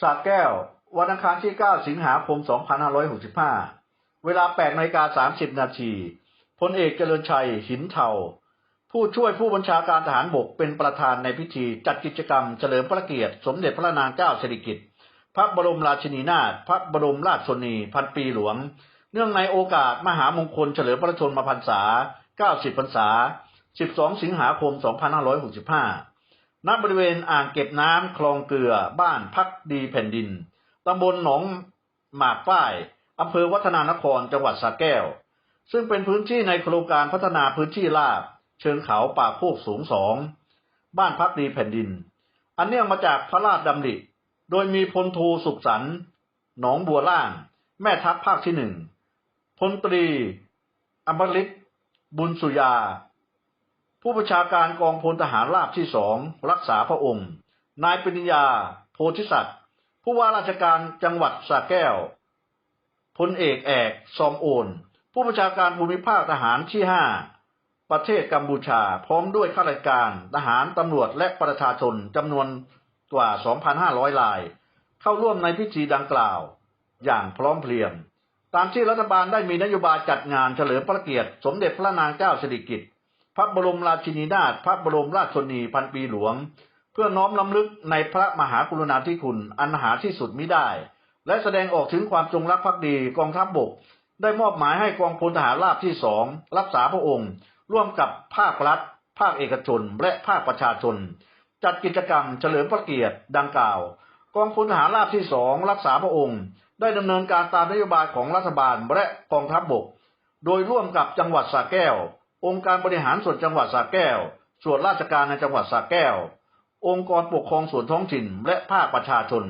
สระแก้ว วันอังคารที่ 9 สิงหาคม 2565 เวลา8นาฬิกา30 นาทีพลเอกเจริญชัย หินเทา ผู้ช่วยผู้บัญชาการทหารบกเป็นประธานในพิธีจัดกิจกรรมเฉลิมพระเกียรติ สมเด็จพระนางเจ้าสิริกิติ์ พระบรมราชินีนาถ พระบรมราชชนี พันปีหลวง เนื่องในโอกาสมหามงคลเฉลิมพระชนมพรรษา 90 พรรษา 12 สิงหาคม 2565 ณบริเวณอ่างเก็บน้ำคลองเกลือบ้านพักดีแผ่นดินตำบลหนองหมากป้ายอำเภอวัฒนานครจังหวัดสระแก้ว ซึ่งเป็นพื้นที่ในโครงการพัฒนาพื้นที่ราบ เชิงเขาป่าโคกสูงสองบ้านพักดีแผ่นดิน อันเนื่องมาจากพระราชดำริ โดยมีพลโทสุขสันหนองบัวล่าง แม่ทัพภาคที่หนึ่งพลตรีอมฤตบุญสุยา ผู้บัญชาการกองพลทหารราบที่สองรักษาพระองค์ นายปริญญา โพธิสัตว์ผู้ว่าราชการจังหวัดสระแก้วพลเอกแอกซอมโอน ผู้บัญชาการภูมิภาคทหารที่ห้าประเทศกัมพูชา พร้อมด้วยข้าราชการ ทหารตำรวจและประชาชนจำนวนกว่า 2,500 ราย เข้าร่วมในพิธีดังกล่าว อย่างพร้อมเพรียง ตามที่รัฐบาลได้มีนโยบายจัดงานเฉลิมพระเกียรติ สมเด็จพระนางเจ้าสิริกิติ์ พระบรมราชินีนาถพระบรมราชชนีพันปีหลวง เพื่อน้อมลำลึกในพระมหากรุณาธิคุณอันหาที่สุดมิได้ และแสดงออกถึงความจงรักภักดีกองทัพบบก ได้มอบหมายให้กองพลทหารราบที่สองรักษาพระองค์ ร่วมกับภาครัฐ ภาคเอกชน และภาคประชาชน จัดกิจกรรมเฉลิมพระเกียรติดังกล่าว กองพลทหารราบที่สองรักษาพระองค์ ได้ดำเนินการตามนโยบายของรัฐบาลและกองทัพบบก โดยร่วมกับจังหวัดสระแก้ว องค์การบริหารส่วนจังหวัดสระแก้ว ส่วนราชการในจังหวัดสระแก้ว องค์กรปกครองส่วนท้องถิ่น และภาคประชาชน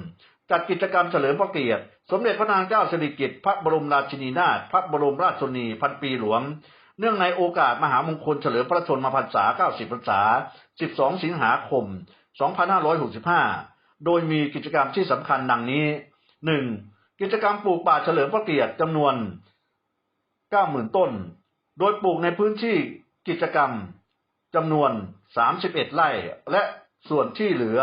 จัดกิจกรรมเฉลิมพระเกียรติ สมเด็จพระนางเจ้าสิริกิติ์พระบรมราชินีนาถพระบรมราชชนีพันปีหลวง เนื่องในโอกาสมหามงคลเฉลิมพระชนมพรรษา 90 พรรษา 12 สิงหาคม 2565 โดยมีกิจกรรมที่สำคัญดังนี้ 1. กิจกรรมปลูกป่าเฉลิมพระเกียรติจำนวน 90,000 ต้น โดยปลูกในพื้นที่กิจกรรมจำนวน 31 ไร่ และส่วนที่เหลือ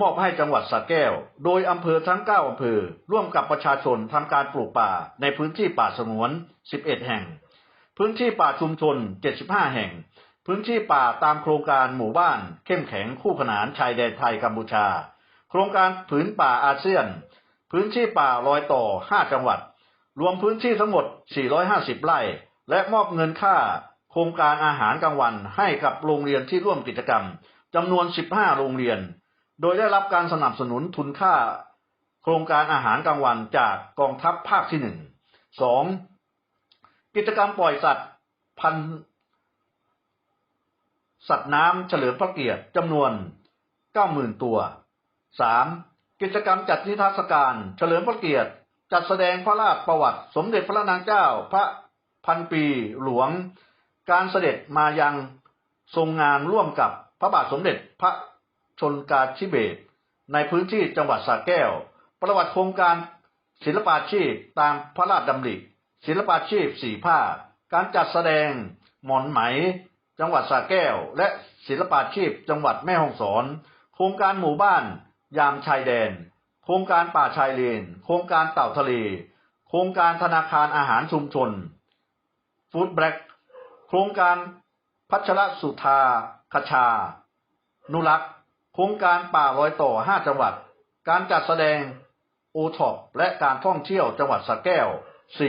มอบให้จังหวัดสระแก้ว โดยอำเภอทั้ง 9 อำเภอ ร่วมกับประชาชนทำการปลูกป่าในพื้นที่ป่าสงวน 11 แห่ง พื้นที่ป่าชุมชน 75 แห่ง พื้นที่ป่าตามโครงการหมู่บ้าน เข้มแข็งคู่ขนานชายแดนไทยกัมพูชา โครงการผืนป่าอาเซียน พื้นที่ป่ารอยต่อ 5 จังหวัด รวมพื้นที่ทั้งหมด 450 ไร่ และมอบเงินค่าโครงการอาหารกลางวันให้กับโรงเรียนที่ร่วมกิจกรรมจำนวน 15 โรงเรียน โดยได้รับการสนับสนุนทุนค่า โครงการอาหารกลางวันจากกองทัพภาคที่หนึ่งสองกิจกรรมปล่อยสัตว์พันสัตว์น้ำเฉลิมพระเกียรติจำนวน 90,000 ตัว 3. กิจกรรมจัดนิทรรศการ เฉลิมพระเกียรติ จัดแสดงพระราชประวัติ สมเด็จพระนางเจ้าพระ พันปีหลวง การเสด็จมายังทรงงานร่วมกับพระบาทสมเด็จพระชนกาธิเบศในพื้นที่จังหวัดสระแก้ว ประวัติโครงการศิลปาชีพตามพระราชดำริ ศิลปาชีพสี่ภาค การจัดแสดงหมอนไหม จังหวัดสระแก้ว และศิลปาชีพจังหวัดแม่ฮ่องสอน โครงการหมู่บ้าน ยามชายแดน โครงการป่าชายเลน โครงการเต่าทะเล โครงการธนาคารอาหารชุมชน ฟู้ดแบล็กโครงการพัชรสุธาคชา นุรักษ์ โครงการป่ารอยต่อ 5 จังหวัด การจัดแสดงโอท็อปและการท่องเที่ยวจังหวัดสระแก้ว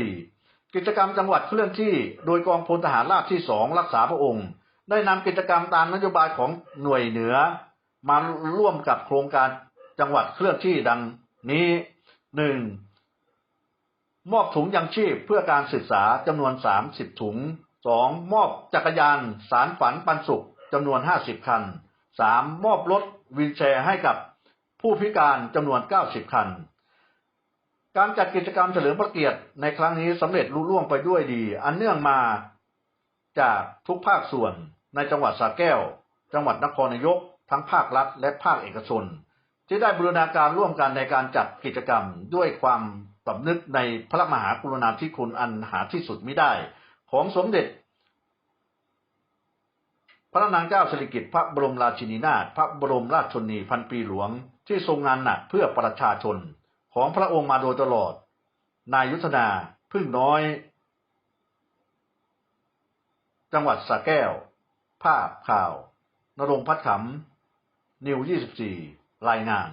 4. กิจกรรมจังหวัดเคลื่อนที่โดยกองพลทหารราบที่ 2 รักษาพระองค์ ได้นำกิจกรรมตามนโยบายของหน่วยเหนือ มาร่วมกับโครงการจังหวัดเคลื่อนที่ดังนี้ 1. มอบถุงยังชีพเพื่อการศึกษาจำนวน 30 ถุง 2. มอบจักรยานสารฝันปันสุขจำนวน 50 คัน 3. มอบรถวีลแชร์ให้กับผู้พิการจำนวน 90 คัน การจัดกิจกรรมเฉลิมพระเกียรติในครั้งนี้สำเร็จลุล่วงไปด้วยดี อันเนื่องมาจากทุกภาคส่วนในจังหวัดสระแก้ว จังหวัดนครนายก ทั้งภาครัฐและภาคเอกชน ที่ได้บูรณาการร่วมกันในการจัดกิจกรรมด้วยความ สำนึกในพระมหากรุณาธิคุณอันหาที่สุดไม่ได้ ของสมเด็จ พระนางเจ้าสิริกิติ์พระบรมราชินีนาถพระบรมราชชนีพันปีหลวงที่ทรงงานหนักเพื่อประชาชนของพระองค์มาโดยตลอด นายยุทธนาพึ่งน้อย จังหวัดสระแก้ว ภาพข่าว นรงพัฒขำนิว 24 รายงาน